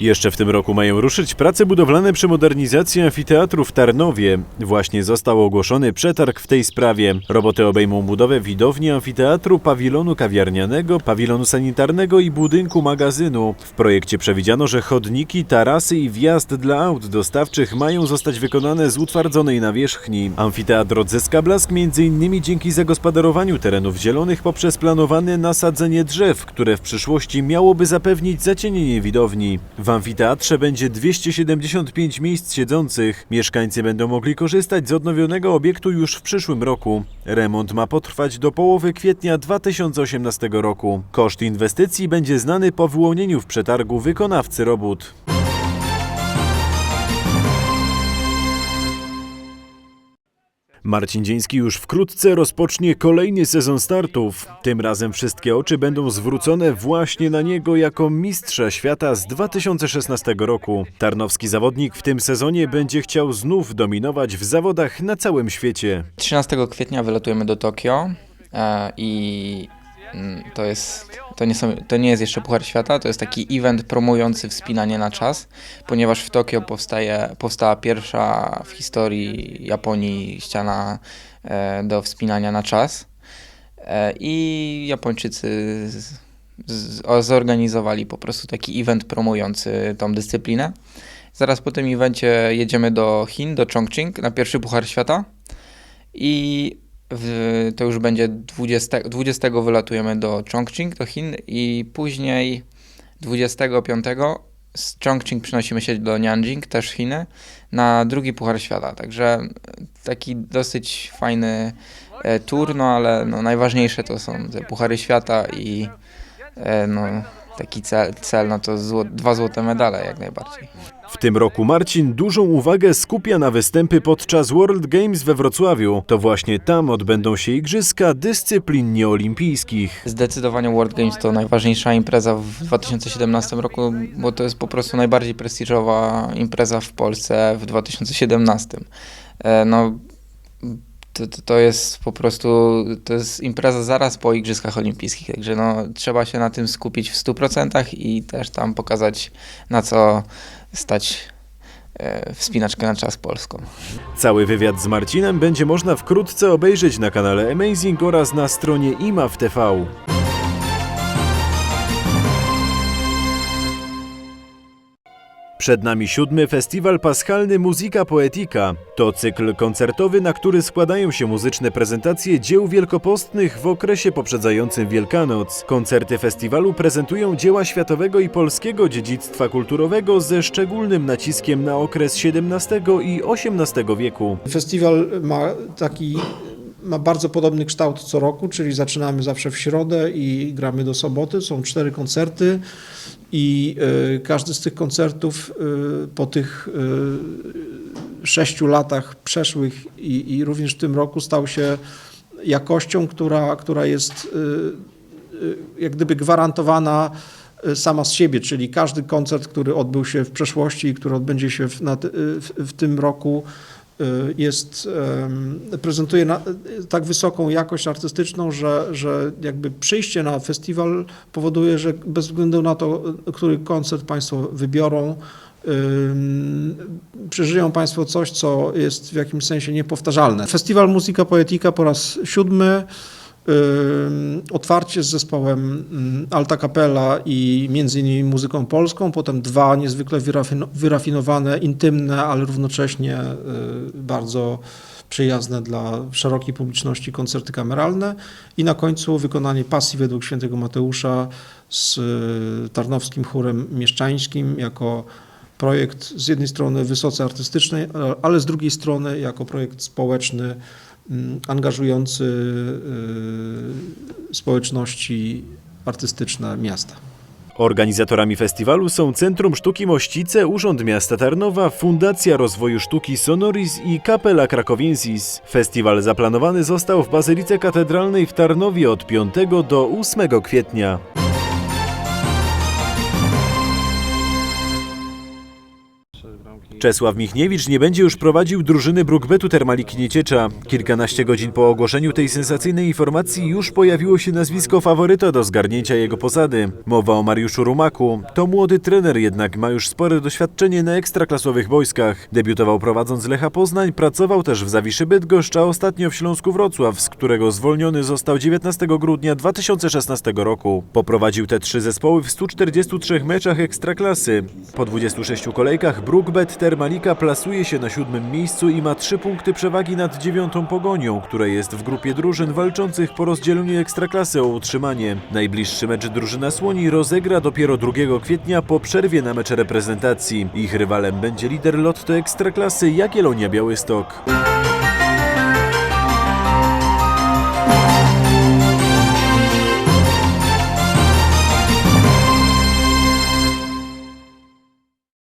Jeszcze w tym roku mają ruszyć prace budowlane przy modernizacji amfiteatru w Tarnowie. Właśnie został ogłoszony przetarg w tej sprawie. Roboty obejmą budowę widowni amfiteatru, pawilonu kawiarnianego, pawilonu sanitarnego i budynku magazynu. W projekcie przewidziano, że chodniki, tarasy i wjazd dla aut dostawczych mają zostać wykonane z utwardzonej nawierzchni. Amfiteatr odzyska blask m.in. dzięki zagospodarowaniu terenów zielonych poprzez planowane nasadzenie drzew, które w przyszłości miałoby zapewnić zacienienie widowni. W amfiteatrze będzie 275 miejsc siedzących. Mieszkańcy będą mogli korzystać z odnowionego obiektu już w przyszłym roku. Remont ma potrwać do połowy kwietnia 2018 roku. Koszt inwestycji będzie znany po wyłonieniu w przetargu wykonawcy robót. Marcin Dzieński już wkrótce rozpocznie kolejny sezon startów. Tym razem wszystkie oczy będą zwrócone właśnie na niego jako mistrza świata z 2016 roku. Tarnowski zawodnik w tym sezonie będzie chciał znów dominować w zawodach na całym świecie. 13 kwietnia wylatujemy do Tokio e, i to jest to nie, są, to nie jest jeszcze Puchar Świata, to jest taki event promujący wspinanie na czas, ponieważ w Tokio powstaje, powstała pierwsza w historii Japonii ściana e, do wspinania na czas e, i Japończycy zorganizowali po prostu taki event promujący tą dyscyplinę. Zaraz po tym evencie jedziemy do Chin, do Chongqing na pierwszy Puchar Świata. I w, to już będzie 20, 20 wylatujemy do Chongqing, do Chin i później 25 z Chongqing przenosimy się do Nanjing, też Chiny, na drugi Puchar Świata. Także taki dosyć fajny e, tour, no ale no, najważniejsze to są te Puchary Świata i e, no, taki cel, cel no to zło, dwa złote medale jak najbardziej. W tym roku Marcin dużą uwagę skupia na występy podczas World Games we Wrocławiu. To właśnie tam odbędą się igrzyska dyscyplin nieolimpijskich. Zdecydowanie World Games to najważniejsza impreza w 2017 roku, bo to jest po prostu najbardziej prestiżowa impreza w Polsce w 2017. E, No, to, to- to jest po prostu, to jest impreza zaraz po Igrzyskach Olimpijskich, także no, trzeba się na tym skupić w 100% i też tam pokazać na co stać e, wspinaczkę na czas polską. Cały wywiad z Marcinem będzie można wkrótce obejrzeć na kanale Amazing oraz na stronie IMAW TV. Przed nami siódmy festiwal paschalny Muzyka Poetica. To cykl koncertowy, na który składają się muzyczne prezentacje dzieł wielkopostnych w okresie poprzedzającym Wielkanoc. Koncerty festiwalu prezentują dzieła światowego i polskiego dziedzictwa kulturowego ze szczególnym naciskiem na okres XVII i XVIII wieku. Festiwal ma taki ma bardzo podobny kształt co roku, czyli zaczynamy zawsze w środę i gramy do soboty. Są cztery koncerty i y, każdy z tych koncertów y, po tych y, sześciu latach przeszłych i, i również w tym roku stał się jakością, która, która jest jak gdyby gwarantowana sama z siebie, czyli każdy koncert, który odbył się w przeszłości i który odbędzie się w, w, w tym roku jest, em, prezentuje na, tak wysoką jakość artystyczną, że, że jakby przyjście na festiwal powoduje, że bez względu na to, y, który koncert Państwo wybiorą, przeżyją Państwo coś, co jest w jakimś sensie niepowtarzalne. Festiwal Muzyka Poetica po raz siódmy. Otwarcie z zespołem ym, Alta Capella i między innymi muzyką polską, potem dwa niezwykle wyrafino- wyrafinowane, intymne, ale równocześnie y, bardzo przyjazne dla szerokiej publiczności koncerty kameralne. I na końcu wykonanie pasji według świętego Mateusza z y, Tarnowskim Chórem Mieszczańskim jako projekt z jednej strony wysoce artystyczny, ale- z drugiej strony jako projekt społeczny mm, angażujący y, społeczności artystyczne miasta. Organizatorami festiwalu są Centrum Sztuki Mościce, Urząd Miasta Tarnowa, Fundacja Rozwoju Sztuki Sonoris i Kapela Krakowiensis. Festiwal zaplanowany został w Bazylice Katedralnej w Tarnowie od 5 do 8 kwietnia. Czesław Michniewicz nie będzie już prowadził drużyny Brukbetu Termalik Nieciecza. Kilkanaście godzin po ogłoszeniu tej sensacyjnej informacji już pojawiło się nazwisko faworyta do zgarnięcia jego posady. Mowa o Mariuszu Rumaku. To młody trener jednak ma już spore doświadczenie na ekstraklasowych boiskach. Debiutował prowadząc Lecha Poznań, pracował też w Zawiszy Bydgoszcz, a ostatnio w Śląsku Wrocław, z którego zwolniony został 19 grudnia 2016 roku. Poprowadził te trzy zespoły w 143 meczach ekstraklasy. Po 26 kolejkach Brookbet Termalika plasuje się na siódmym miejscu i ma trzy punkty przewagi nad dziewiątą Pogonią, która jest w grupie drużyn walczących po rozdzieleniu ekstraklasy o utrzymanie. Najbliższy mecz drużyna Słoni rozegra dopiero 2 kwietnia po przerwie na mecze reprezentacji. Ich rywalem będzie lider Lotto Ekstraklasy Jagiellonia Białystok.